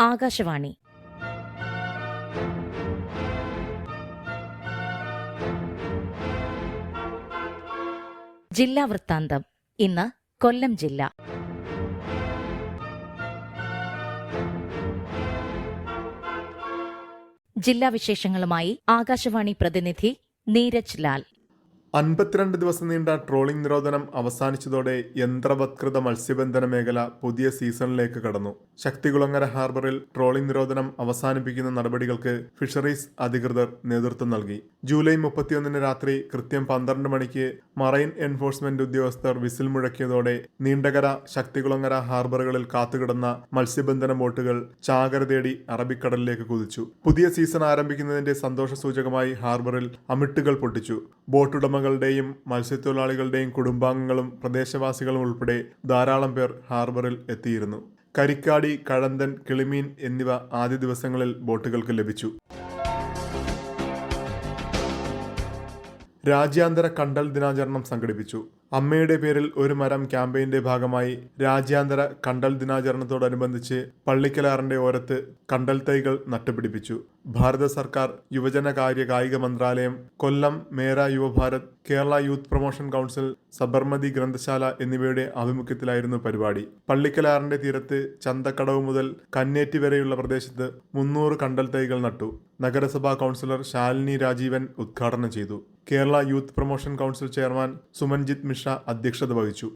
ആകാശവാണി. ജില്ലാ വൃത്താന്തം. ഇന്ന് കൊല്ലം ജില്ല. ജില്ലാ വിശേഷങ്ങളുമായി ആകാശവാണി പ്രതിനിധി നീരജ് ലാൽ. അൻപത്തിരണ്ട് ദിവസം നീണ്ട ട്രോളിംഗ് നിരോധനം അവസാനിച്ചതോടെ യന്ത്രവത്കൃത മത്സ്യബന്ധന മേഖല പുതിയ സീസണിലേക്ക് കടന്നു. ശക്തികുളങ്ങര ഹാർബറിൽ ട്രോളിംഗ് നിരോധനം അവസാനിപ്പിക്കുന്ന നടപടികൾക്ക് ഫിഷറീസ് അധികൃതർ നേതൃത്വം നൽകി. ജൂലൈ മുപ്പത്തിയൊന്നിന് രാത്രി കൃത്യം പന്ത്രണ്ട് മണിക്ക് മറൈൻ എൻഫോഴ്സ്മെന്റ് ഉദ്യോഗസ്ഥർ വിസിൽ മുഴക്കിയതോടെ നീണ്ടകര ശക്തികുളങ്ങര ഹാർബറുകളിൽ കാത്തുകിടന്ന മത്സ്യബന്ധന ബോട്ടുകൾ ചാകര തേടി അറബിക്കടലിലേക്ക് കുതിച്ചു. പുതിയ സീസൺ ആരംഭിക്കുന്നതിന്റെ സന്തോഷ സൂചകമായി ഹാർബറിൽ അമിട്ടുകൾ പൊട്ടിച്ചു. ബോട്ടുടമകളുടെയും മത്സ്യത്തൊഴിലാളികളുടെയും കുടുംബാംഗങ്ങളും പ്രദേശവാസികളും ഉൾപ്പെടെ ധാരാളം പേർ ഹാർബറിൽ എത്തിയിരുന്നു. കരിക്കാടി കഴന്തൻ കിളിമീൻ എന്നിവ ആദ്യ ദിവസങ്ങളിൽ ബോട്ടുകൾക്ക് ലഭിച്ചു. രാജ്യാന്തര കണ്ടൽ ദിനാചരണം സംഘടിപ്പിച്ചു. അമ്മയുടെ പേരിൽ ഒരു മരം ക്യാമ്പയിന്റെ ഭാഗമായി രാജ്യാന്തര കണ്ടൽ ദിനാചരണത്തോടനുബന്ധിച്ച് പള്ളിക്കലാറിന്റെ ഓരത്ത് കണ്ടൽ തൈകൾ നട്ടുപിടിപ്പിച്ചു. ഭാരത സർക്കാർ യുവജനകാര്യ കായിക മന്ത്രാലയം Kollam Mera Yuva Bharat Kerala youth promotion council Sabarmati Granthashala എന്നിവയുടെ ആഭിമുഖ്യത്തിലായിരുന്നു പരിപാടി. പള്ളിക്കലാറിന്റെ തീരത്ത് ചന്തക്കടവ് മുതൽ കന്നേറ്റി വരെയുള്ള പ്രദേശത്ത് മുന്നൂറ് കണ്ടൽ തൈകൾ നട്ടു. നഗരസഭാ കൗൺസിലർ ശാലിനി രാജീവൻ ഉദ്ഘാടനം ചെയ്തു. Kerala youth promotion council chairman Sumanjith Mishra അധ്യക്ഷത വഹിച്ചു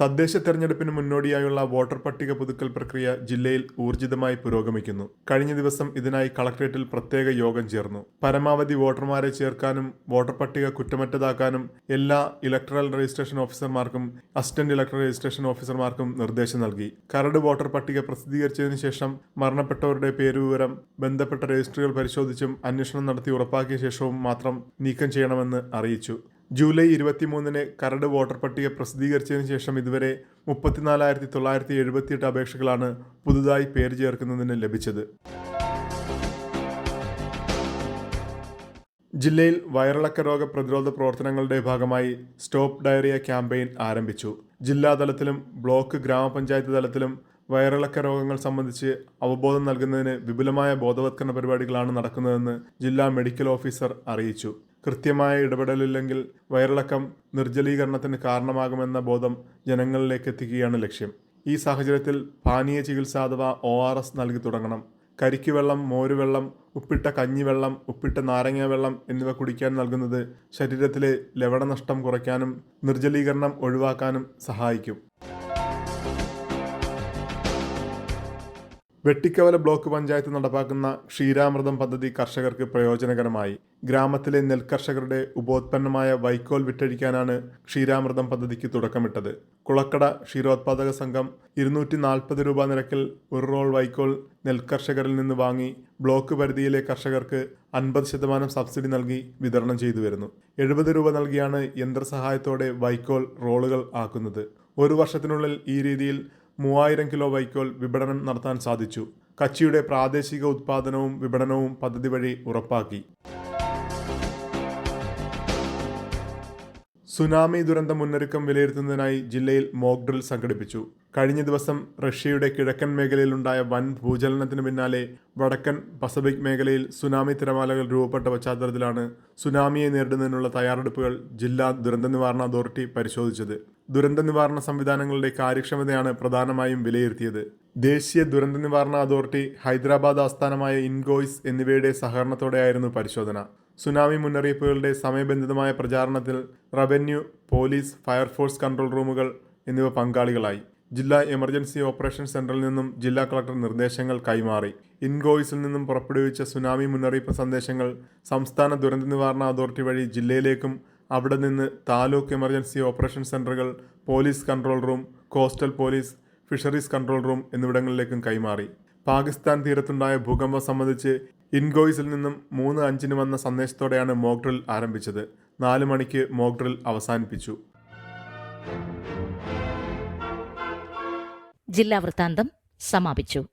തദ്ദേശ തെരഞ്ഞെടുപ്പിന് മുന്നോടിയായുള്ള വോട്ടർ പട്ടിക പുതുക്കൽ പ്രക്രിയ ജില്ലയിൽ ഊർജിതമായി പുരോഗമിക്കുന്നു. കഴിഞ്ഞ ദിവസം ഇതിനായി കളക്ട്രേറ്റിൽ പ്രത്യേക യോഗം ചേർന്നു. പരമാവധി വോട്ടർമാരെ ചേർക്കാനും വോട്ടർ പട്ടിക കുറ്റമറ്റതാക്കാനും എല്ലാ ഇലക്ട്രൽ രജിസ്ട്രേഷൻ ഓഫീസർമാർക്കും അസിസ്റ്റന്റ് ഇലക്ട്രൽ രജിസ്ട്രേഷൻ ഓഫീസർമാർക്കും നിർദ്ദേശം നൽകി. കരട് വോട്ടർ പട്ടിക പ്രസിദ്ധീകരിച്ചതിനു ശേഷം മരണപ്പെട്ടവരുടെ പേരുവിവരം ബന്ധപ്പെട്ട രജിസ്ട്രികൾ പരിശോധിച്ചും അന്വേഷണം നടത്തി ഉറപ്പാക്കിയ ശേഷവും മാത്രം നീക്കം ചെയ്യണമെന്ന് അറിയിച്ചു. ജൂലൈ ഇരുപത്തിമൂന്നിന് കരട് വോട്ടർ പട്ടിക പ്രസിദ്ധീകരിച്ചതിന് ശേഷം ഇതുവരെ മുപ്പത്തിനാലായിരത്തി തൊള്ളായിരത്തി എഴുപത്തിയെട്ട് അപേക്ഷകളാണ് പുതുതായി പേര് ചേർക്കുന്നതിന് ലഭിച്ചത്. ജില്ലയിൽ വയറിളക്ക രോഗ പ്രതിരോധ പ്രവർത്തനങ്ങളുടെ ഭാഗമായി സ്റ്റോപ്പ് ഡയറിയ ക്യാമ്പയിൻ ആരംഭിച്ചു. ജില്ലാതലത്തിലും ബ്ലോക്ക് ഗ്രാമപഞ്ചായത്ത് തലത്തിലും വയറിളക്ക രോഗങ്ങൾ സംബന്ധിച്ച് അവബോധം നൽകുന്നതിന് വിപുലമായ ബോധവത്കരണ പരിപാടികളാണ് നടക്കുന്നതെന്ന് ജില്ലാ മെഡിക്കൽ ഓഫീസർ അറിയിച്ചു. കൃത്യമായ ഇടപെടലില്ലെങ്കിൽ വയറിളക്കം നിർജലീകരണത്തിന് കാരണമാകുമെന്ന ബോധം ജനങ്ങളിലേക്ക് എത്തിക്കുകയാണ് ലക്ഷ്യം. ഈ സാഹചര്യത്തിൽ പാനീയ ചികിത്സ അഥവാ ഒ ആർ എസ് നൽകി തുടങ്ങണം. കരിക്കുവെള്ളം മോരുവെള്ളം ഉപ്പിട്ട കഞ്ഞിവെള്ളം ഉപ്പിട്ട നാരങ്ങ വെള്ളം എന്നിവ കുടിക്കാൻ നൽകുന്നത് ശരീരത്തിലെ ലവണനഷ്ടം കുറയ്ക്കാനും നിർജലീകരണം ഒഴിവാക്കാനും സഹായിക്കും. വെട്ടിക്കവല ബ്ലോക്ക് പഞ്ചായത്ത് നടപ്പാക്കുന്ന ക്ഷീരാമൃതം പദ്ധതി കർഷകർക്ക് പ്രയോജനകരമായി. ഗ്രാമത്തിലെ നെൽകർഷകരുടെ ഉപോത്പന്നമായ വൈക്കോൽ വിറ്റഴിക്കാനാണ് ക്ഷീരാമൃതം പദ്ധതിക്ക് തുടക്കമിട്ടത്. കുളക്കട ക്ഷീരോത്പാദക സംഘം ഇരുന്നൂറ്റി നാൽപ്പത് രൂപ നിരക്കിൽ ഒരു റോൾ വൈക്കോൽ നെൽകർഷകരിൽ നിന്ന് വാങ്ങി ബ്ലോക്ക് പരിധിയിലെ കർഷകർക്ക് അൻപത് ശതമാനം സബ്സിഡി നൽകി വിതരണം ചെയ്തു വരുന്നു. എഴുപത് രൂപ നൽകിയാണ് യന്ത്രസഹായത്തോടെ വൈക്കോൽ റോളുകൾ ആക്കുന്നത്. ഒരു വർഷത്തിനുള്ളിൽ ഈ രീതിയിൽ മൂവായിരം കിലോ വൈക്കോൽ വിപണനം നടത്താൻ സാധിച്ചു. കച്ചിയുടെ പ്രാദേശിക ഉത്പാദനവും വിപണനവും പദ്ധതി വഴി ഉറപ്പാക്കി. സുനാമി ദുരന്ത മുന്നൊരുക്കം വിലയിരുത്തുന്നതിനായി ജില്ലയിൽ മോക്ക് ഡ്രിൽ സംഘടിപ്പിച്ചു. കഴിഞ്ഞ ദിവസം റഷ്യയുടെ കിഴക്കൻ മേഖലയിലുണ്ടായ വൻ ഭൂചലനത്തിന് പിന്നാലെ വടക്കൻ പസഫിക് മേഖലയിൽ സുനാമി തിരമാലകൾ രൂപപ്പെട്ട പശ്ചാത്തലത്തിലാണ് സുനാമിയെ നേരിടുന്നതിനുള്ള തയ്യാറെടുപ്പുകൾ ജില്ലാ ദുരന്ത നിവാരണ അതോറിറ്റി പരിശോധിച്ചത്. ദുരന്ത നിവാരണ സംവിധാനങ്ങളുടെ കാര്യക്ഷമതയാണ് പ്രധാനമായും വിലയിരുത്തിയത്. ദേശീയ ദുരന്ത നിവാരണ അതോറിറ്റി ഹൈദരാബാദ് ആസ്ഥാനമായ ഇൻഗോയ്സ് എന്നിവയുടെ സഹകരണത്തോടെയായിരുന്നു പരിശോധന. സുനാമി മുന്നറിയിപ്പുകളുടെ സമയബന്ധിതമായ പ്രചാരണത്തിൽ റവന്യൂ പോലീസ് ഫയർഫോഴ്സ് കൺട്രോൾ റൂമുകൾ എന്നിവ പങ്കാളികളായി. ജില്ലാ എമർജൻസി ഓപ്പറേഷൻ സെന്ററിൽ നിന്നും ജില്ലാ കളക്ടർ നിർദ്ദേശങ്ങൾ കൈമാറി. ഇൻഗോയ്സിൽ നിന്നും പുറപ്പെടുവിച്ച സുനാമി മുന്നറിയിപ്പ് സന്ദേശങ്ങൾ സംസ്ഥാന ദുരന്ത നിവാരണ അതോറിറ്റി വഴി ജില്ലയിലേക്കും അവിടെ നിന്ന് താലൂക്ക് എമർജൻസി ഓപ്പറേഷൻ സെന്ററുകൾ police control room coastal police fisheries control room എന്നിവിടങ്ങളിലേക്കും കൈമാറി. പാകിസ്ഥാൻ തീരത്തുണ്ടായ ഭൂകമ്പം സംബന്ധിച്ച് ഇൻഗോയ്സിൽ നിന്നും മൂന്ന് അഞ്ചിന് വന്ന സന്ദേശത്തോടെയാണ് മോക്ക് ഡ്രിൽ ആരംഭിച്ചത്. നാല് മണിക്ക് മോക്ക് ഡ്രിൽ അവസാനിപ്പിച്ചു. ജില്ലാ വൃത്താന്തം സമാപിച്ചു.